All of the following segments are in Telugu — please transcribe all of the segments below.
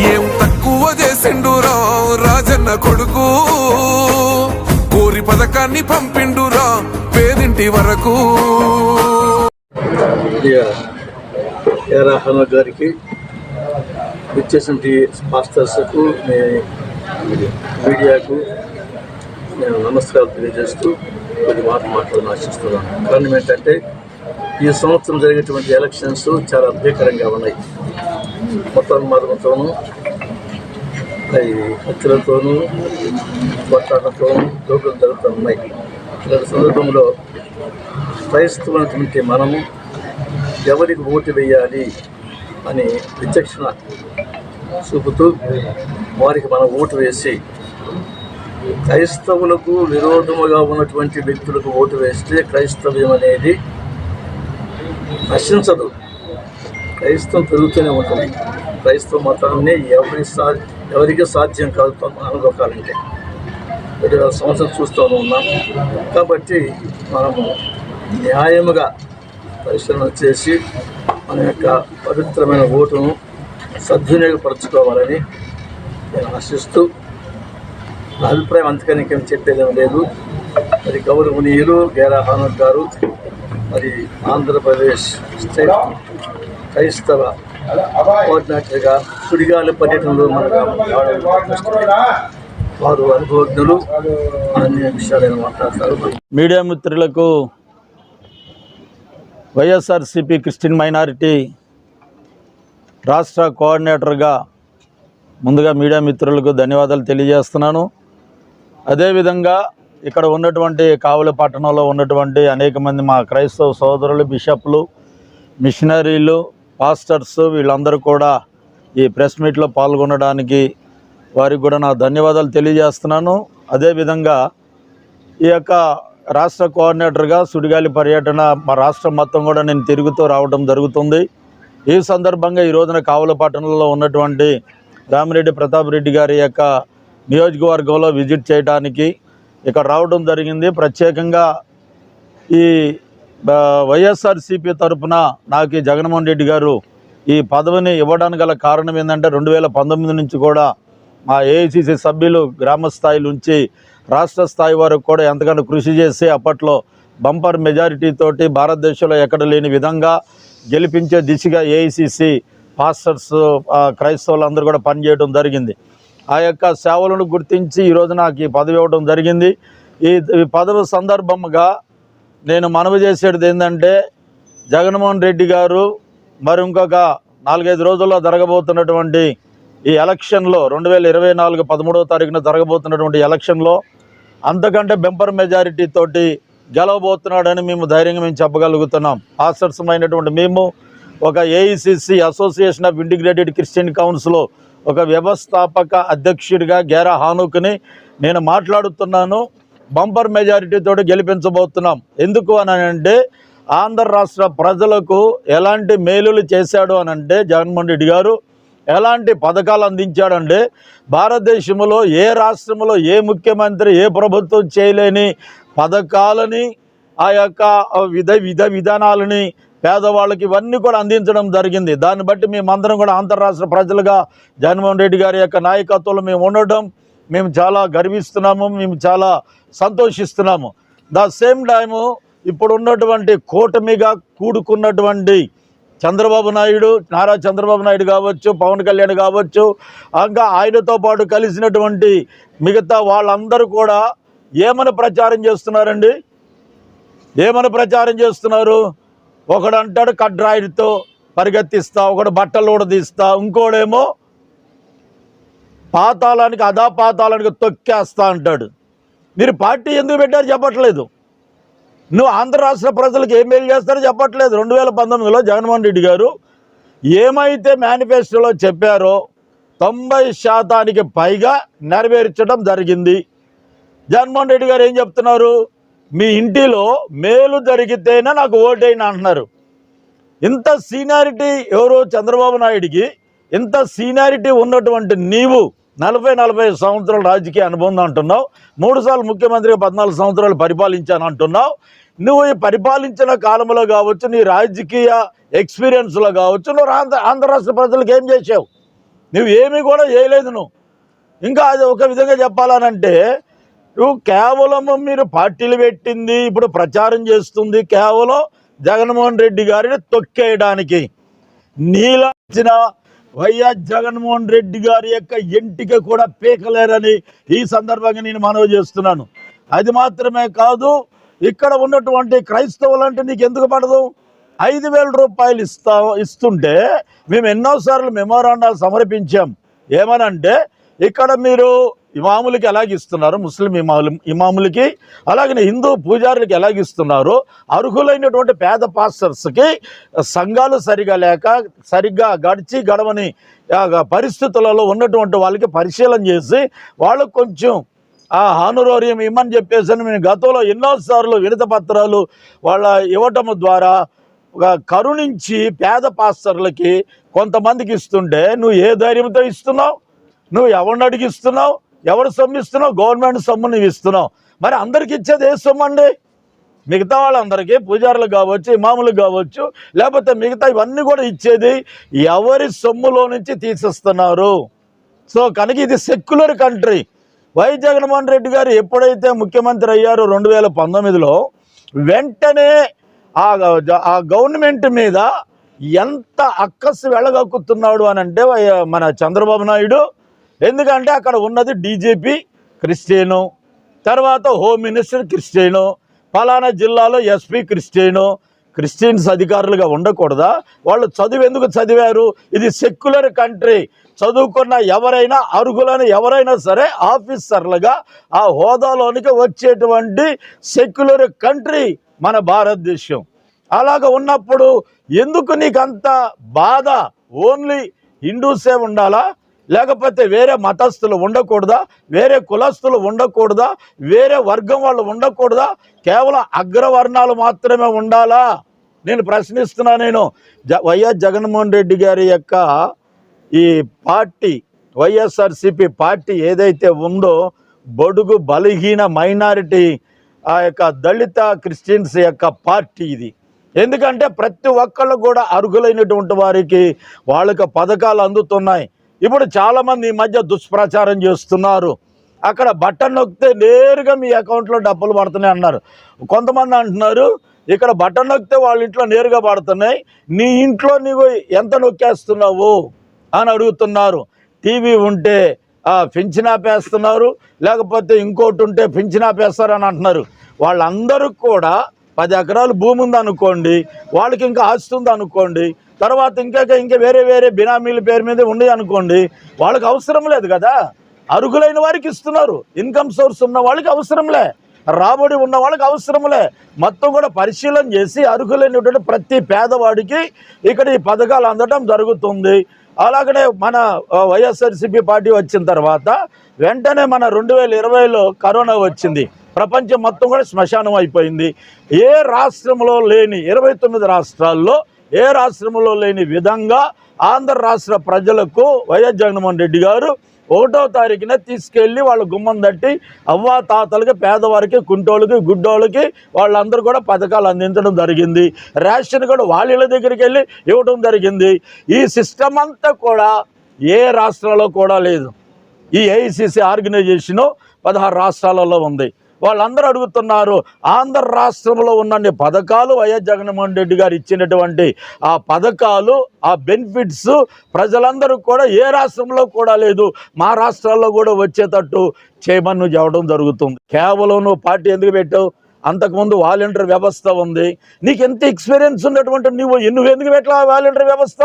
ఏం తక్కువ చేసిండురా రాజన్న కొడుకు? కోరి పథకాన్ని పంపిండురా పేదింటి వరకు. ఏరాహన గారికి ఇచ్చేసిన మాస్టర్స్కు మీ- మీడియాకు నేను నమస్కారాలు తెలియజేస్తూ కొద్ది మాటలు మాట్లాడాలని ఆశిస్తున్నాను. కారణం ఏంటంటే ఈ సంవత్సరం జరిగేటువంటి ఎలక్షన్స్ చాలా భీకరంగా ఉన్నాయి. మొత్తం అవి హత్యలతోనూ కొట్లాటతోనూ దోపులు జరుగుతూ ఉన్నాయి ఇలాంటి సందర్భంలో క్రైస్తవులైనటువంటి మనము ఎవరికి ఓటు వేయాలి అని విచక్షణ చూపుతూ వారికి మనం ఓటు వేసి క్రైస్తవులకు విరోధముగా ఉన్నటువంటి వ్యక్తులకు ఓటు వేస్తే క్రైస్తవ్యం అనేది నశించదు. క్రైస్తవం పెరుగుతూనే ఉంటుంది. క్రైస్తవ మతాన్ని ఎవరి సా ఎవరికి సాధ్యం కాదు అనుకోవాలంటే రెండు వేల సంవత్సరం చూస్తూ ఉన్నాం. కాబట్టి మనము న్యాయముగా పరిశీలన చేసి మన యొక్క పవిత్రమైన ఓటును సద్వినియోగపరచుకోవాలని నేను ఆశిస్తూ నా అభిప్రాయం అంతకని ఇంకేం చెప్పేదేం లేదు. మరి గౌరవనీయులు గేరా హానత్ గారు మరి ఆంధ్రప్రదేశ్ స్టేట్ క్రైస్తవ కోఆర్డినేటర్గా సుడిగాలి పర్యటనలో మనకు వారు అనుభవజ్ఞులు అన్ని విషయాలను మాట్లాడతారు. మీడియా మిత్రులకు వైఎస్ఆర్సిపి క్రిస్టియన్ మైనారిటీ రాష్ట్ర కోఆర్డినేటర్గా ముందుగా మీడియా మిత్రులకు ధన్యవాదాలు తెలియజేస్తున్నాను. అదేవిధంగా ఇక్కడ ఉన్నటువంటి కావలి పట్టణంలో ఉన్నటువంటి అనేక మంది మా క్రైస్తవ సోదరులు బిషప్లు మిషనరీలు పాస్టర్స్ వీళ్ళందరూ కూడా ఈ ప్రెస్ మీట్లో పాల్గొనడానికి వారికి కూడా నా ధన్యవాదాలు తెలియజేస్తున్నాను. అదేవిధంగా ఈ యొక్క రాష్ట్ర కోఆర్డినేటర్గా సుడిగాలి పర్యటన మా రాష్ట్రం మొత్తం కూడా నేను తిరుగుతూ రావడం జరుగుతుంది. ఈ సందర్భంగా ఈ రోజున కావులపట్టణంలో ఉన్నటువంటి రామిరెడ్డి ప్రతాప్ రెడ్డి గారి యొక్క నియోజకవర్గంలో విజిట్ చేయడానికి ఇక్కడ రావడం జరిగింది. ప్రత్యేకంగా ఈ వైఎస్ఆర్సీపీ తరఫున నాకు జగన్మోహన్ రెడ్డి గారు ఈ పదవిని ఇవ్వడానికి గల కారణం ఏంటంటే రెండు వేల పంతొమ్మిది నుంచి కూడా మా ఏఐసిసి సభ్యులు గ్రామ స్థాయి నుంచి రాష్ట్ర స్థాయి వరకు కూడా ఎంతగానో కృషి చేసి అప్పట్లో బంపర్ మెజారిటీ తోటి భారతదేశంలో ఎక్కడ లేని విధంగా గెలిపించే దిశగా ఏఐసిసి పాస్టర్స్ క్రైస్తవులు క్రైస్తవులందరూ కూడా పనిచేయడం జరిగింది. ఆ యొక్క సేవలను గుర్తించి ఈరోజు నాకు ఈ పదవి ఇవ్వడం జరిగింది. ఈ ఈ పదవి సందర్భంగా నేను మనవి చేసేది ఏంటంటే జగన్మోహన్ రెడ్డి గారు మరి ఇంకొక నాలుగైదు రోజుల్లో జరగబోతున్నటువంటి ఈ ఎలక్షన్లో రెండు వేల ఇరవై నాలుగు పదమూడవ తారీఖున జరగబోతున్నటువంటి ఎలక్షన్లో అంతకంటే బెంపర్ మెజారిటీ తోటి గెలవబోతున్నాడని మేము ధైర్యంగా మేము చెప్పగలుగుతున్నాం. ఆసర్సమైనటువంటి మేము ఒక AICC association of integrated Christian council ఒక వ్యవస్థాపక అధ్యక్షుడిగా గేరా హానుక్ని నేను మాట్లాడుతున్నాను. బంపర్ మెజారిటీతో గెలిపించబోతున్నాం. ఎందుకు అని అంటే ఆంధ్ర రాష్ట్ర ప్రజలకు ఎలాంటి మేలులు చేశాడు అని అంటే జగన్మోహన్ రెడ్డి గారు ఎలాంటి పథకాలు అందించాడంటే భారతదేశంలో ఏ రాష్ట్రంలో ఏ ముఖ్యమంత్రి ఏ ప్రభుత్వం చేయలేని పథకాలని ఆ యొక్క విధ విధ విధానాలని పేదవాళ్ళకి ఇవన్నీ కూడా అందించడం జరిగింది. దాన్ని బట్టి మేమందరం కూడా అంతర్రాష్ట్ర ప్రజలుగా జగన్మోహన్ రెడ్డి గారి యొక్క నాయకత్వంలో మేము ఉండడం మేము చాలా గర్విస్తున్నాము మేము చాలా సంతోషిస్తున్నాము. ద సేమ్ టైము ఇప్పుడు ఉన్నటువంటి కూటమిగా కూడుకున్నటువంటి చంద్రబాబు నాయుడు నారా చంద్రబాబు నాయుడు కావచ్చు పవన్ కళ్యాణ్ కావచ్చు ఇంకా ఆయనతో పాటు కలిసినటువంటి మిగతా వాళ్ళందరూ కూడా ఏమని ప్రచారం చేస్తున్నారండి? ఏమని ప్రచారం చేస్తున్నారు? ఒకడు అంటాడు కడ్రాయిడ్తో పరిగెత్తిస్తా ఒకడు బట్టలు ఊడదీస్తా ఇంకోడేమో పాతాళానికి అదా పాతాళానికి తొక్కేస్తా అంటాడు. మీరు పార్టీ ఎందుకు పెట్టారు చెప్పట్లేదు. నువ్వు ఆంధ్ర రాష్ట్ర ప్రజలకు ఏం మేలు చేస్తారో చెప్పట్లేదు. రెండు వేల పంతొమ్మిదిలో జగన్మోహన్ రెడ్డి గారు ఏమైతే మేనిఫెస్టోలో చెప్పారో తొంభై శాతానికి పైగా నెరవేర్చడం జరిగింది. జగన్మోహన్ రెడ్డి గారు ఏం చెప్తున్నారు? మీ ఇంటిలో మేలు జరిగితేనే నాకు ఓటైనా అంటున్నారు. ఇంత సీనియారిటీ ఎవరో? చంద్రబాబు నాయుడికి ఇంత సీనియారిటీ ఉన్నటువంటి నీవు నలభై నలభై సంవత్సరాల రాజకీయ అనుబంధం అంటున్నావు. మూడుసార్లు ముఖ్యమంత్రిగా పద్నాలుగు సంవత్సరాలు పరిపాలించాను అంటున్నావు. నువ్వు ఈ పరిపాలించిన కాలంలో కావచ్చు నీ రాజకీయ ఎక్స్పీరియన్స్లో కావచ్చు నువ్వు ఆంధ్ర ఆంధ్ర రాష్ట్ర ప్రజలకు ఏం చేసావు నువ్వు ఏమీ కూడా చేయలేదు నువ్వు. ఇంకా అది ఒక విధంగా చెప్పాలనంటే నువ్వు కేవలం మీరు పార్టీలు పెట్టింది ఇప్పుడు ప్రచారం చేస్తుంది కేవలం జగన్మోహన్ రెడ్డి గారిని తొక్కేయడానికి. నీలాచిన వైఎస్ జగన్మోహన్ రెడ్డి గారి యొక్క ఎంటిక కూడా పీకలేరని ఈ సందర్భంగా నేను మనవి చేస్తున్నాను. అది మాత్రమే కాదు ఇక్కడ ఉన్నటువంటి క్రైస్తవులంటే నీకు ఎందుకు పడదు? ఐదు వేల రూపాయలు ఇస్తా ఇస్తుంటే మేము ఎన్నోసార్లు మెమోరాండాలు సమర్పించాం. ఏమనంటే ఇక్కడ మీరు ఇమాములకి ఎలాగిస్తున్నారు ముస్లిం ఇమాములు ఇమాములకి అలాగనే హిందూ పూజారులకి ఎలాగిస్తున్నారో అర్హులైనటువంటి పేద పాస్టర్స్కి సంఘాలు సరిగా లేక సరిగ్గా గడిచి గడవని పరిస్థితులలో ఉన్నటువంటి వాళ్ళకి పరిశీలన చేసి వాళ్ళకు కొంచెం ఆ హానురోరియం ఇమ్మని చెప్పేసి నేను గతంలో ఎన్నోసార్లు వినత పత్రాలు వాళ్ళ ఇవ్వటం ద్వారా ఒక కరుణించి పేద పాస్టర్లకి కొంతమందికి ఇస్తుంటే నువ్వు ఏ ధైర్యంతో ఇస్తున్నావు? నువ్వు ఎవరిని అడిగిస్తున్నావు? ఎవరు సొమ్ము ఇస్తున్నావు? గవర్నమెంట్ సొమ్ము నువ్వు ఇస్తున్నావు. మరి అందరికి ఇచ్చేది ఏ సొమ్ము అండి? మిగతా వాళ్ళందరికీ పూజారులు కావచ్చు ఇమాములు కావచ్చు లేకపోతే మిగతా ఇవన్నీ కూడా ఇచ్చేది ఎవరి సొమ్ములో నుంచి తీసిస్తున్నారు? సో కనుక ఇది secular country Y Jaganmohan Reddy గారు ఎప్పుడైతే ముఖ్యమంత్రి అయ్యారో రెండు వేల పంతొమ్మిదిలో వెంటనే ఆ గవర్నమెంట్ మీద ఎంత అక్కసు వెళ్ళగక్కుతున్నాడు అని అంటే వై- మన చంద్రబాబు నాయుడు ఎందుకంటే అక్కడ ఉన్నది డీజీపీ క్రిస్టియను తర్వాత హోమ్ మినిస్టర్ క్రిస్టియను ఫలానా జిల్లాలో ఎస్పీ క్రిస్టియను క్రిస్టియన్స్ అధికారులుగా ఉండకూడదా? వాళ్ళు చదువు ఎందుకు చదివారు? ఇది సెక్యులర్ కంట్రీ చదువుకున్న ఎవరైనా అర్హులైన ఎవరైనా సరే ఆఫీసర్లుగా ఆ హోదాలోనికి వచ్చేటువంటి సెక్యులర్ కంట్రీ మన భారతదేశం. అలాగ ఉన్నప్పుడు ఎందుకు నీకంత బాధ? ఓన్లీ హిందూసే ఉండాలా? లేకపోతే వేరే మతస్థులు ఉండకూడదా? వేరే కులస్తులు ఉండకూడదా? వేరే వర్గం వాళ్ళు ఉండకూడదా? కేవలం అగ్రవర్ణాలు మాత్రమే ఉండాలా? నేను ప్రశ్నిస్తున్నా నేను. జ వైఎస్ జగన్మోహన్ రెడ్డి గారి యొక్క ఈ పార్టీ వైఎస్ఆర్సిపి పార్టీ ఏదైతే ఉందో బడుగు బలహీన మైనారిటీ ఆ యొక్క దళిత క్రిస్టియన్స్ యొక్క పార్టీ ఇది. ఎందుకంటే ప్రతి ఒక్కళ్ళు కూడా అర్హులైనటువంటి వారికి వాళ్ళకి పథకాలు అందుతున్నాయి. ఇప్పుడు చాలామంది ఈ మధ్య దుష్ప్రచారం చేస్తున్నారు. అక్కడ బటన్ నొక్కితే నేరుగా మీ అకౌంట్లో డబ్బులు పడుతున్నాయి అన్నారు. కొంతమంది అంటున్నారు ఇక్కడ బటన్ నొక్కితే వాళ్ళ ఇంట్లో నేరుగా పడుతున్నాయి. నీ ఇంట్లో నీవు ఎంత నొక్కేస్తున్నావు అని అడుగుతున్నారు. టీవీ ఉంటే పెంచిన పేస్తున్నారు ఆపేస్తున్నారు. లేకపోతే ఇంకోటి ఉంటే పెంచిన ఆపేస్తారు అని అంటున్నారు. వాళ్ళందరూ కూడా పది ఎకరాలు భూమి ఉంది అనుకోండి వాళ్ళకి ఇంకా ఆస్తుంది అనుకోండి తర్వాత ఇంకా ఇంకా వేరే వేరే బినామీల పేరు మీద ఉంది అనుకోండి వాళ్ళకి అవసరం లేదు కదా. అర్హులైన వారికి ఇస్తున్నారు. ఇన్కమ్ సోర్స్ ఉన్న వాళ్ళకి అవసరంలే రాబడి ఉన్న వాళ్ళకి అవసరంలే మొత్తం కూడా పరిశీలన చేసి అర్హులైనటువంటి ప్రతి పేదవాడికి ఇక్కడ ఈ పథకాలు అందడం జరుగుతుంది. అలాగనే మన వైఎస్ఆర్సీపీ పార్టీ వచ్చిన తర్వాత వెంటనే మన రెండు వేల ఇరవైలో కరోనా వచ్చింది. ప్రపంచం మొత్తం కూడా శ్మశానం అయిపోయింది. ఏ రాష్ట్రంలో లేని ఇరవై తొమ్మిది రాష్ట్రాల్లో ఏ రాష్ట్రంలో లేని విధంగా ఆంధ్ర రాష్ట్ర ప్రజలకు వైఎస్ జగన్మోహన్ రెడ్డి గారు ఒకటో తారీఖున తీసుకెళ్ళి వాళ్ళ గుమ్మం తట్టి అవ్వా తాతలకి పేదవారికి కుంటోళ్ళకి గుడ్డోళ్ళకి వాళ్ళందరూ కూడా పథకాలు అందించడం జరిగింది. రేషన్ కూడా వాళ్ళ దగ్గరికి వెళ్ళి ఇవ్వడం జరిగింది. ఈ సిస్టమ్ అంతా కూడా ఏ రాష్ట్రాల్లో కూడా లేదు. ఈ ఏఐసిసి ఆర్గనైజేషను పదహారు రాష్ట్రాలలో ఉంది. వాళ్ళందరూ అడుగుతున్నారు ఆంధ్ర రాష్ట్రంలో ఉన్న పథకాలు వైఎస్ జగన్మోహన్ రెడ్డి గారు ఇచ్చినటువంటి ఆ పథకాలు ఆ బెనిఫిట్స్ ప్రజలందరూ కూడా ఏ రాష్ట్రంలో కూడా లేదు మా రాష్ట్రాల్లో కూడా వచ్చేటట్టు చేయమని నువ్వు చెప్పడం జరుగుతుంది. కేవలం నువ్వు పార్టీ ఎందుకు పెట్టావు? అంతకుముందు వాలంటీర్ వ్యవస్థ ఉంది. నీకు ఎంత ఎక్స్పీరియన్స్ ఉన్నటువంటి నువ్వు నువ్వు ఎందుకు పెట్టావు వాలంటీర్ వ్యవస్థ?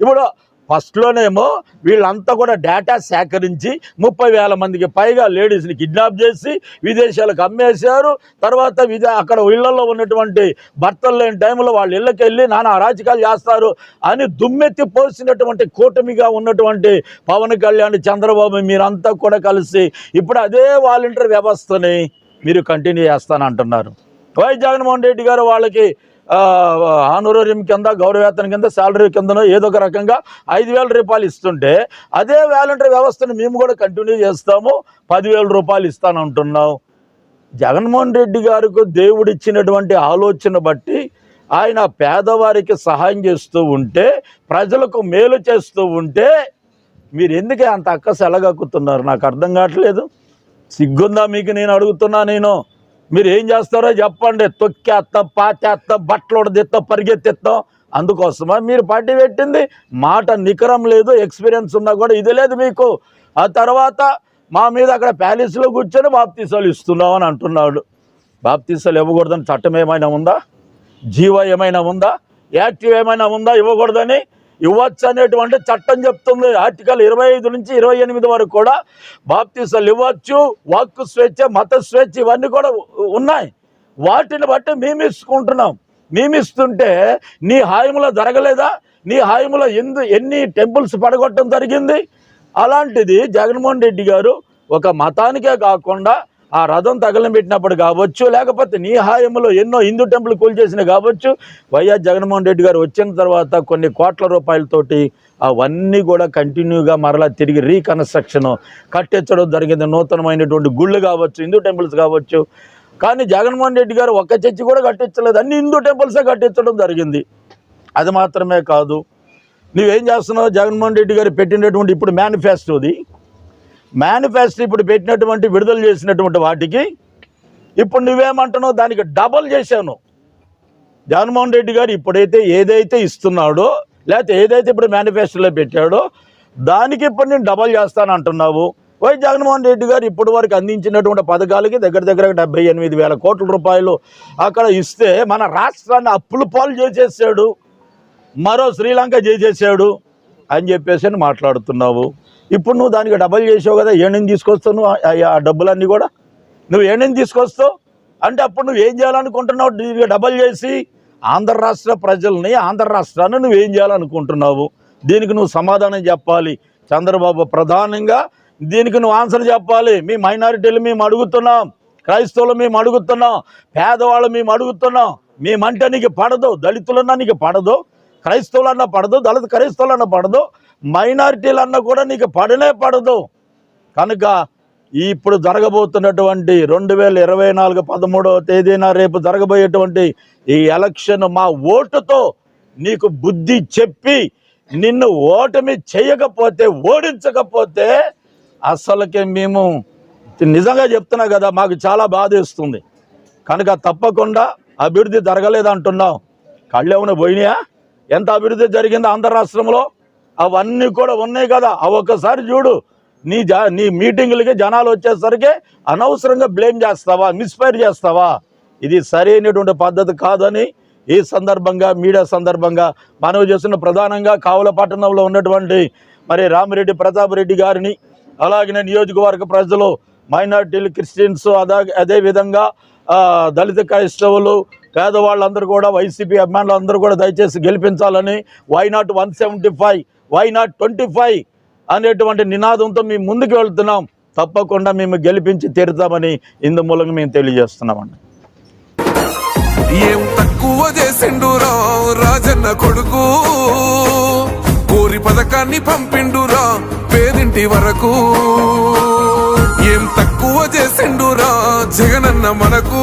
ఇప్పుడు ఫస్ట్లోనేమో వీళ్ళంతా కూడా డేటా సేకరించి ముప్పై వేల మందికి పైగా లేడీస్ని కిడ్నాప్ చేసి విదేశాలకు అమ్మేశారు. తర్వాత విదే అక్కడ ఇళ్ళలో ఉన్నటువంటి భర్తలు లేని టైంలో వాళ్ళ ఇళ్ళకి వెళ్ళి నానా అరాచకాలు చేస్తారు అని దుమ్మెత్తి పోసినటువంటి కూటమిగా ఉన్నటువంటి పవన్ కళ్యాణ్ చంద్రబాబు మీరంతా కూడా కలిసి ఇప్పుడు అదే వాలంటీర్ వ్యవస్థని మీరు కంటిన్యూ చేస్తానంటున్నారు. వై జగన్మోహన్ రెడ్డి గారు వాళ్ళకి ఆనోరేరియం కింద గౌరవేతనం కింద శాలరీ కిందనో ఏదో ఒక రకంగా ఐదు వేల రూపాయలు ఇస్తుంటే అదే వాలంటీర్ వ్యవస్థను మేము కూడా కంటిన్యూ చేస్తాము. పదివేల రూపాయలు ఇస్తానంటున్నాం జగన్మోహన్ రెడ్డి గారికి దేవుడు ఇచ్చినటువంటి ఆలోచన బట్టి ఆయన పేదవారికి సహాయం చేస్తూ ఉంటే ప్రజలకు మేలు చేస్తూ ఉంటే మీరు ఎందుకే అంత అక్క సెలగక్కుతున్నారు నాకు అర్థం కావట్లేదు. సిగ్గుందా మీకు? నేను అడుగుతున్నా నేను. మీరు ఏం చేస్తారో చెప్పండి. తొక్కేస్తాం పాచేస్తాం బట్టలు ఉడదిస్తాం పరిగెత్తిస్తాం అందుకోసమా మీరు పార్టీ పెట్టింది? మాట నికరం లేదు ఎక్స్పీరియన్స్ ఉన్నా కూడా ఇది లేదు మీకు. ఆ తర్వాత మా మీద అక్కడ ప్యాలెస్లో కూర్చొని బాప్తీసాలు ఇస్తున్నావు అని అంటున్నాడు. బాప్తీసాలు ఇవ్వకూడదని చట్టం ఏమైనా ఉందా? జీవో ఏమైనా ఉందా? యాక్టివ్ ఏమైనా ఉందా? ఇవ్వకూడదని? ఇవ్వచ్చు అనేటువంటి చట్టం చెప్తుంది. ఆర్టికల్ ఇరవై ఐదు నుంచి ఇరవై ఎనిమిది వరకు కూడా బాప్తీసాలు ఇవ్వచ్చు వాక్కు స్వేచ్ఛ మత స్వేచ్ఛ ఇవన్నీ కూడా ఉన్నాయి. వాటిని బట్టి మేము ఇసుకుంటున్నాం మేము ఇస్తుంటే నీ హాయిములో జరగలేదా? నీ హాయిములో ఎందు ఎన్ని టెంపుల్స్ పడగొట్టడం జరిగింది? అలాంటిది జగన్మోహన్ రెడ్డి గారు ఒక మతానికే కాకుండా ఆ రథం తగలబెట్టినప్పుడు కావచ్చు లేకపోతే నీ హాయములో ఎన్నో హిందూ టెంపుల్ కూల్చేసిన కావచ్చు వైఎస్ జగన్మోహన్ రెడ్డి గారు వచ్చిన తర్వాత కొన్ని కోట్ల రూపాయలతోటి అవన్నీ కూడా కంటిన్యూగా మరలా తిరిగి రీకన్స్ట్రక్షన్ కట్టించడం జరిగింది. నూతనమైనటువంటి గుళ్ళు కావచ్చు హిందూ టెంపుల్స్ కావచ్చు. కానీ జగన్మోహన్ రెడ్డి గారు ఒక్క చర్చి కూడా కట్టించలేదు. అన్ని హిందూ టెంపుల్సే కట్టించడం జరిగింది. అది మాత్రమే కాదు. నువ్వేం చేస్తున్నావు? జగన్మోహన్ రెడ్డి గారు పెట్టినటువంటి ఇప్పుడు మేనిఫెస్టోది మేనిఫెస్టో ఇప్పుడు పెట్టినటువంటి విడుదల చేసినటువంటి వాటికి ఇప్పుడు నువ్వేమంటున్నావు? దానికి డబల్ చేశాను. జగన్మోహన్ రెడ్డి గారు ఇప్పుడైతే ఏదైతే ఇస్తున్నాడో లేకపోతే ఏదైతే ఇప్పుడు మేనిఫెస్టోలో పెట్టాడో దానికి ఇప్పుడు నేను డబల్ చేస్తాను అంటున్నావు వై జగన్మోహన్ రెడ్డి గారు ఇప్పటి వరకు అందించినటువంటి పథకాలకి దగ్గర దగ్గర డెబ్బై ఎనిమిది వేల కోట్ల రూపాయలు అక్కడ ఇస్తే మన రాష్ట్రాన్ని అప్పులు పాలు చేసేసాడు. మరో శ్రీలంక చేసేసాడు అని చెప్పేసి అని మాట్లాడుతున్నావు. ఇప్పుడు నువ్వు దానికి డబల్ చేసావు కదా ఏణిని తీసుకొస్తావు నువ్వు ఆ- డబ్బులన్నీ కూడా? నువ్వు ఏణిని తీసుకొస్తావు? అంటే అప్పుడు నువ్వు ఏం చేయాలనుకుంటున్నావు? దీనికి డబల్ చేసి ఆంధ్ర రాష్ట్ర ప్రజల్ని ఆంధ్ర రాష్ట్రాన్ని నువ్వు ఏం చేయాలనుకుంటున్నావు? దీనికి నువ్వు సమాధానం చెప్పాలి. చంద్రబాబు ప్రధానంగా దీనికి నువ్వు ఆన్సర్ చెప్పాలి. మీ మైనారిటీలు మేము అడుగుతున్నాం. క్రైస్తవులు మేము అడుగుతున్నాం. పేదవాళ్ళు మేము అడుగుతున్నాం. మేమంటే నీకు పడదు. దళితులన్నా నీకు పడదు. క్రైస్తవులన్నా పడదు దళిత క్రైస్తవులన్నా పడదు మైనారిటీలన్నా కూడా నీకు పడనే పడదు. కనుక ఇప్పుడు జరగబోతున్నటువంటి రెండు వేల ఇరవై నాలుగు పదమూడవ తేదీన రేపు జరగబోయేటువంటి ఈ ఎలక్షన్ మా ఓటుతో నీకు బుద్ధి చెప్పి నిన్ను ఓటమి చేయకపోతే ఓడించకపోతే అసలుకి మేము నిజంగా చెప్తున్నా కదా మాకు చాలా బాధేస్తుంది. కనుక తప్పకుండా అభివృద్ధి జరగలేదు అంటున్నాం కళ్ళు పోయినాయా? ఎంత అభివృద్ధి జరిగిందో ఆంధ్ర రాష్ట్రంలో అవన్నీ కూడా ఉన్నాయి కదా. అవి ఒక్కసారి చూడు నీ జా నీ మీటింగులకి జనాలు వచ్చేసరికి అనవసరంగా బ్లేమ్ చేస్తావా మిస్ఫైర్ చేస్తావా? ఇది సరైనటువంటి పద్ధతి కాదని ఈ సందర్భంగా మీడియా సందర్భంగా మనవి చేస్తున్న ప్రధానంగా కావుల పట్టణంలో ఉన్నటువంటి మరి రామిరెడ్డి ప్రతాప్ రెడ్డి గారిని అలాగే నియోజకవర్గ ప్రజలు మైనార్టీలు క్రిస్టియన్స్ అదా అదేవిధంగా దళిత క్రైస్తవులు పేదవాళ్ళందరూ కూడా వైసీపీ అభిమానులు అందరూ కూడా దయచేసి గెలిపించాలని why not one seventy five why not twenty five అనేటువంటి నినాదంతో మేము ముందుకు వెళ్తున్నాం. తప్పకుండా మేము గెలిపించి తీరుతామని ఇందు మూలంగా మేము తెలియజేస్తున్నామండి. ఏం తక్కువ చేసిండురా రాజన్న కొడుకు? కోరి పథకాన్ని పంపిండురా పేదింటి వరకు. ఏం తక్కువ చేసిండురా జగనన్న మనకు.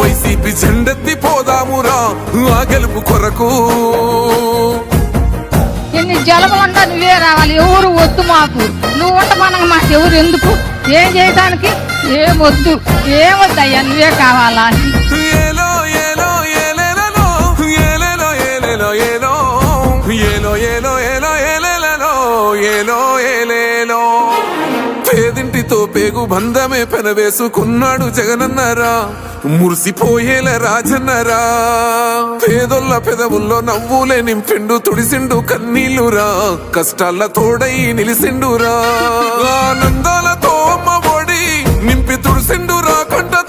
వైసీపీ జెండెత్తి పోదామురా ఆ గెలుపు కొరకు. ఎన్ని జలములుండా నువ్వే రావాలి ఎవరు వద్దు మాకు. నువ్వు ఉండమనగా మాకు ఎవరు ఎందుకు? ఏం చేయడానికి ఏం వద్దు ఏం వద్దయ్యా నువ్వే కావాలా? పేగు బంధమే పెనవేసుకున్నాడు జగనన్నరా. మురిసిపోయేల రాజన్నరా. పేదొల్ల పెదవుల్లో నవ్వులే నింపిండు తుడిసిండు కన్నీళ్ళురా కష్టాల తోడై నిలిసిండురా. ఆనందాలతో అమ్మ నింపి తుడిసిండు కంట